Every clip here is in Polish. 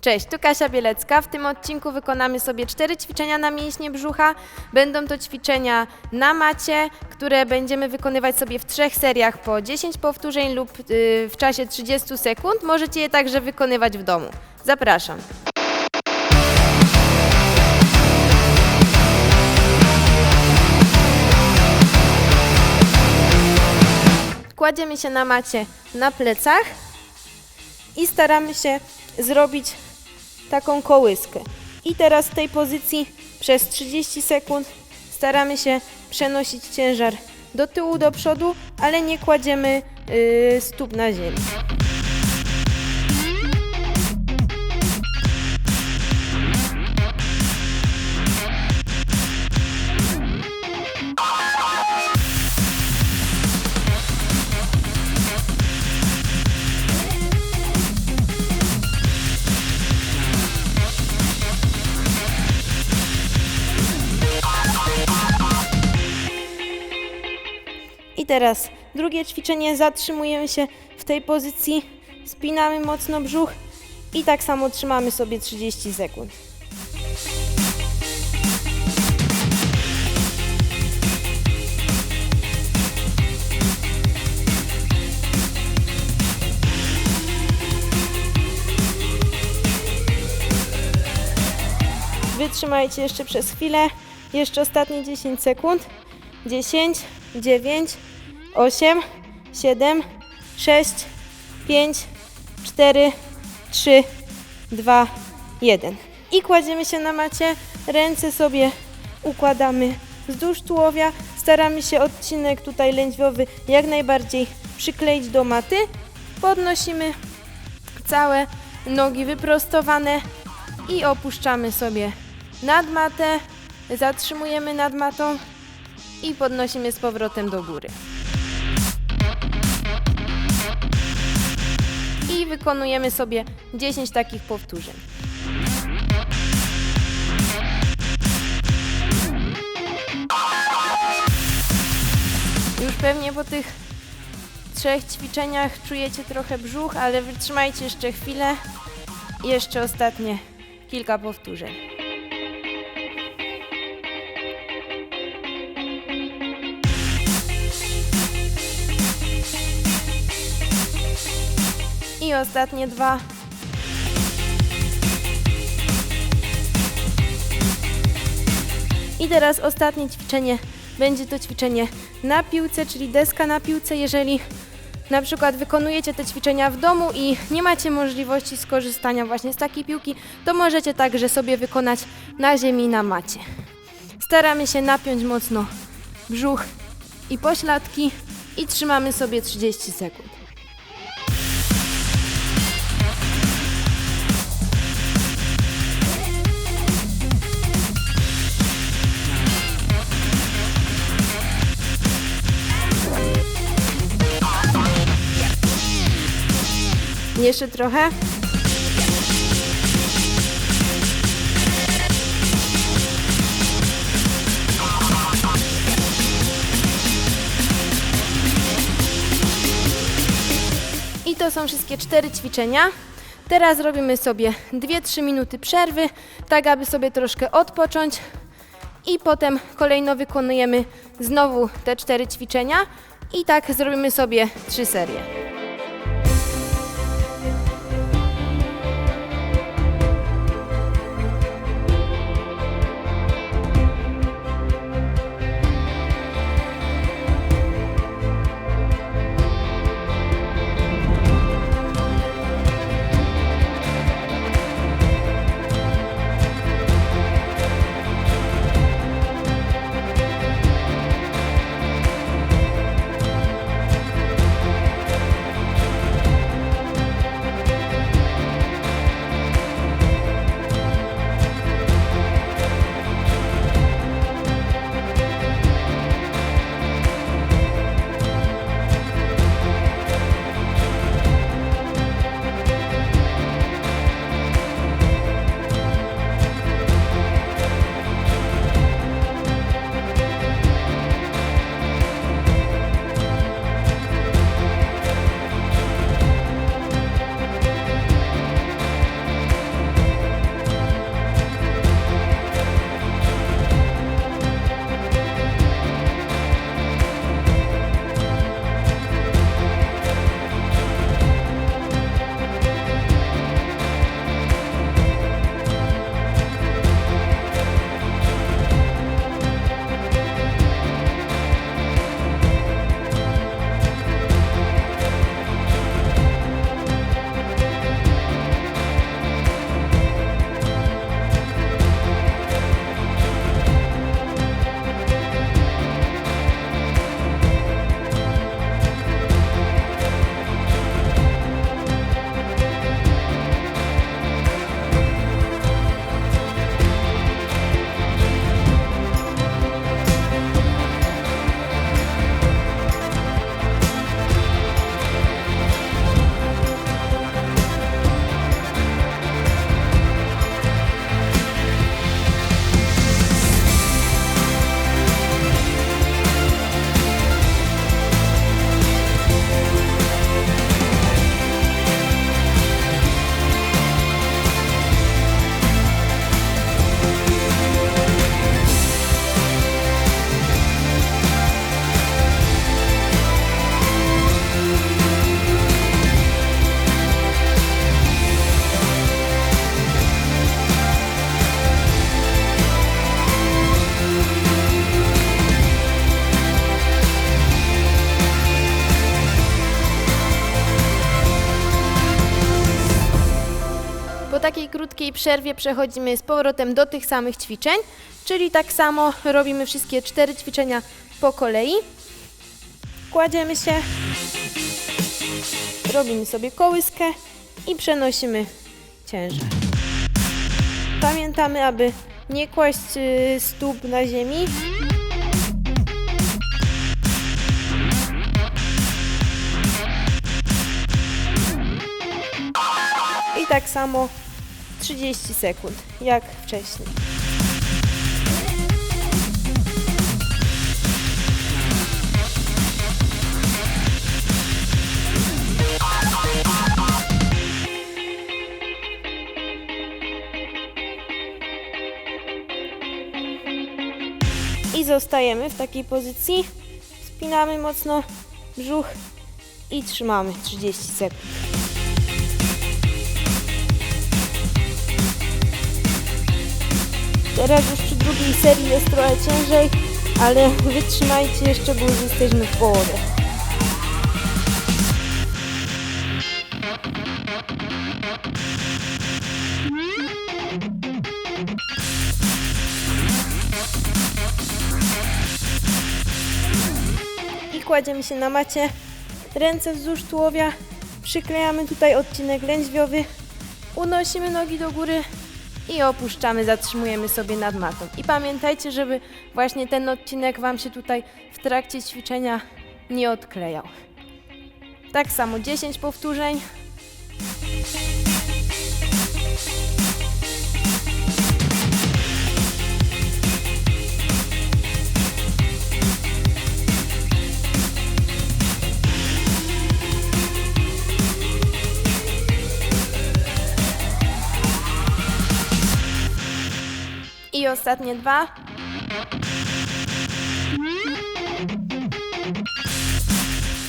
Cześć, tu Kasia Bielecka. W tym odcinku wykonamy sobie cztery ćwiczenia na mięśnie brzucha. Będą to ćwiczenia na macie, które będziemy wykonywać sobie w trzech seriach po 10 powtórzeń lub y, w czasie 30 sekund. Możecie je także wykonywać w domu. Zapraszam. Kładziemy się na macie na plecach i staramy się zrobić taką kołyskę. I teraz w tej pozycji przez 30 sekund staramy się przenosić ciężar do tyłu, do przodu, ale nie kładziemy yy, stóp na ziemi. Teraz drugie ćwiczenie, zatrzymujemy się w tej pozycji, spinamy mocno brzuch i tak samo trzymamy sobie 30 sekund. Wytrzymajcie jeszcze przez chwilę, jeszcze ostatnie 10 sekund. 10, 9, 8, 7, 6, 5, 4, 3, 2, 1. I kładziemy się na macie, ręce sobie układamy wzdłuż tułowia. Staramy się odcinek tutaj lędźwiowy jak najbardziej przykleić do maty. Podnosimy całe nogi wyprostowane i opuszczamy sobie nad matę. Zatrzymujemy nad matą i podnosimy z powrotem do góry. Wykonujemy sobie 10 takich powtórzeń. Już pewnie po tych trzech ćwiczeniach czujecie trochę brzuch, ale wytrzymajcie jeszcze chwilę. Jeszcze ostatnie kilka powtórzeń. I ostatnie dwa. I teraz ostatnie ćwiczenie. Będzie to ćwiczenie na piłce, czyli deska na piłce. Jeżeli na przykład wykonujecie te ćwiczenia w domu i nie macie możliwości skorzystania właśnie z takiej piłki, to możecie także sobie wykonać na ziemi na macie. Staramy się napiąć mocno brzuch i pośladki i trzymamy sobie 30 sekund. Jeszcze trochę. I to są wszystkie cztery ćwiczenia. Teraz robimy sobie 2-3 minuty przerwy, tak aby sobie troszkę odpocząć. I potem kolejno wykonujemy znowu te cztery ćwiczenia. I tak zrobimy sobie trzy serie. Przerwie przechodzimy z powrotem do tych samych ćwiczeń, czyli tak samo robimy wszystkie cztery ćwiczenia po kolei. Kładziemy się, robimy sobie kołyskę i przenosimy ciężar. Pamiętamy, aby nie kłaść y, stóp na ziemi. I tak samo 30 sekund, jak wcześniej. I zostajemy w takiej pozycji. Spinamy mocno brzuch i trzymamy 30 sekund. Teraz już przy drugiej serii jest trochę ciężej, ale wytrzymajcie jeszcze, bo już jesteśmy w połowie. I kładziemy się na macie, ręce wzdłuż tułowia, przyklejamy tutaj odcinek lędźwiowy, unosimy nogi do góry i opuszczamy, zatrzymujemy sobie nad matą. I pamiętajcie, żeby właśnie ten odcinek Wam się tutaj w trakcie ćwiczenia nie odklejał. Tak samo 10 powtórzeń. I ostatnie dwa.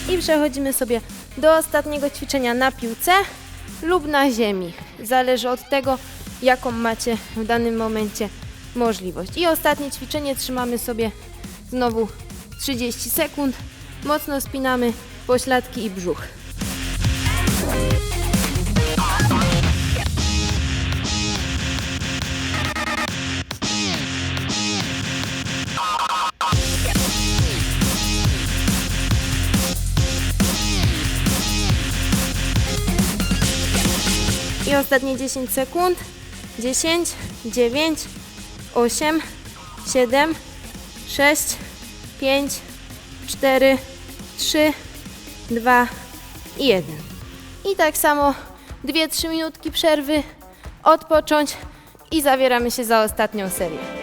I przechodzimy sobie do ostatniego ćwiczenia na piłce lub na ziemi. Zależy od tego, jaką macie w danym momencie możliwość. I ostatnie ćwiczenie trzymamy sobie znowu 30 sekund. Mocno spinamy pośladki i brzuch. I ostatnie 10 sekund. 10, 9, 8, 7, 6, 5, 4, 3, 2 i 1. I tak samo 2-3 minutki przerwy, odpocząć i zabieramy się za ostatnią serię.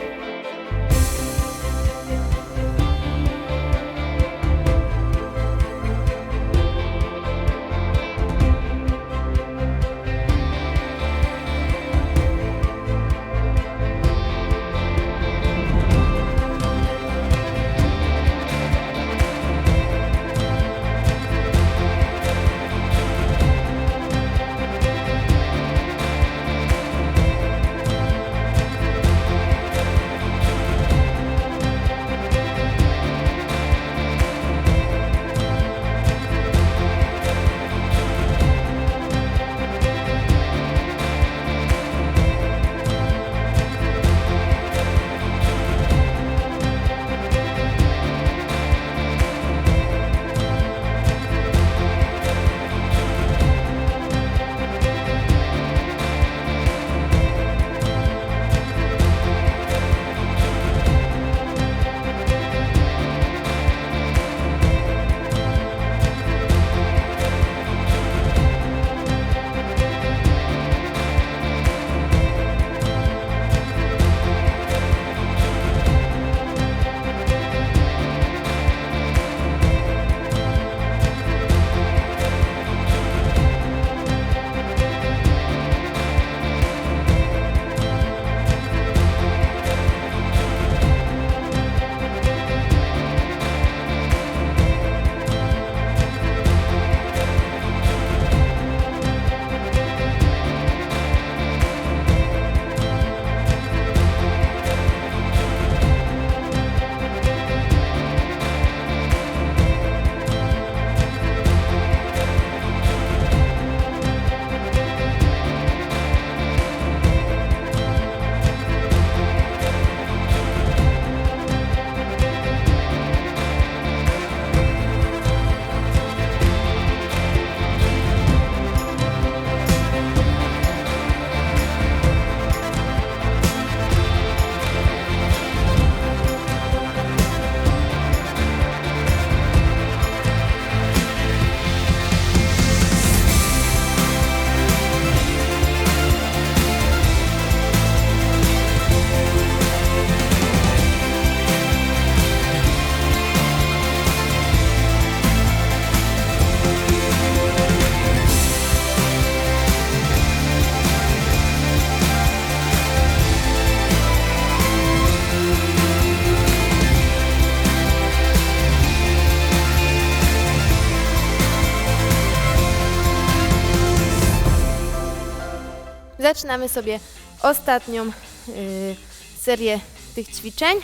Zaczynamy sobie ostatnią y, serię tych ćwiczeń,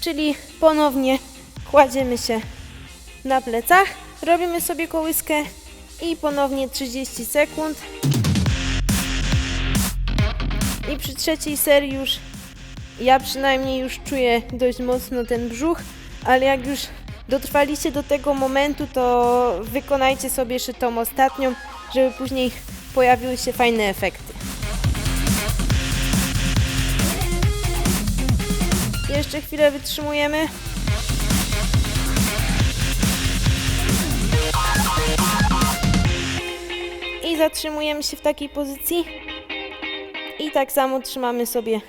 czyli ponownie kładziemy się na plecach, robimy sobie kołyskę i ponownie 30 sekund. I przy trzeciej serii już ja przynajmniej już czuję dość mocno ten brzuch, ale jak już dotrwaliście do tego momentu, to wykonajcie sobie jeszcze tą ostatnią, żeby później pojawiły się fajne efekty. Jeszcze chwilę wytrzymujemy. I zatrzymujemy się w takiej pozycji. I tak samo trzymamy sobie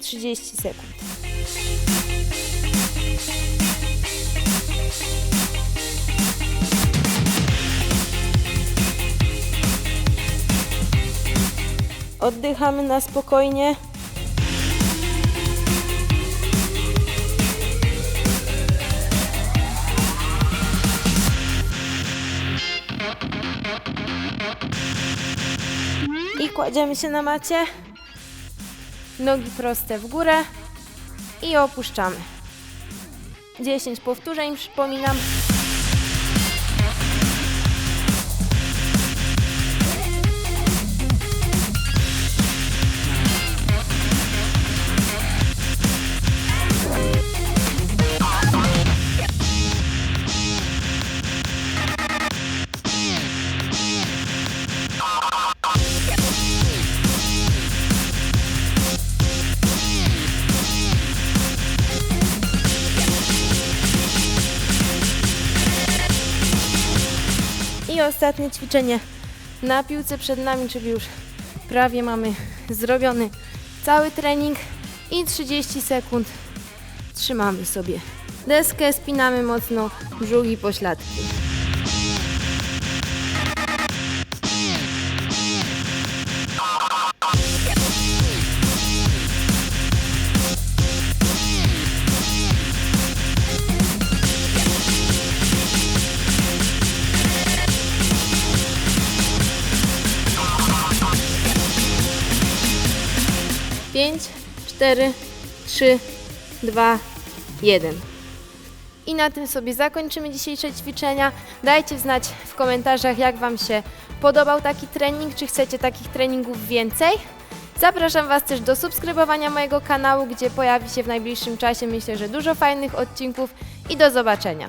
30 sekund. Oddychamy na spokojnie. I kładziemy się na macie. Nogi proste w górę i opuszczamy. 10 powtórzeń, przypominam. Ostatnie ćwiczenie na piłce przed nami, czyli już prawie mamy zrobiony cały trening i 30 sekund trzymamy sobie deskę, spinamy mocno brzuch i pośladki. Pięć, cztery, trzy, dwa, jeden. I na tym sobie zakończymy dzisiejsze ćwiczenia. Dajcie znać w komentarzach, jak Wam się podobał taki trening, czy chcecie takich treningów więcej. Zapraszam Was też do subskrybowania mojego kanału, gdzie pojawi się w najbliższym czasie myślę, że dużo fajnych odcinków i do zobaczenia.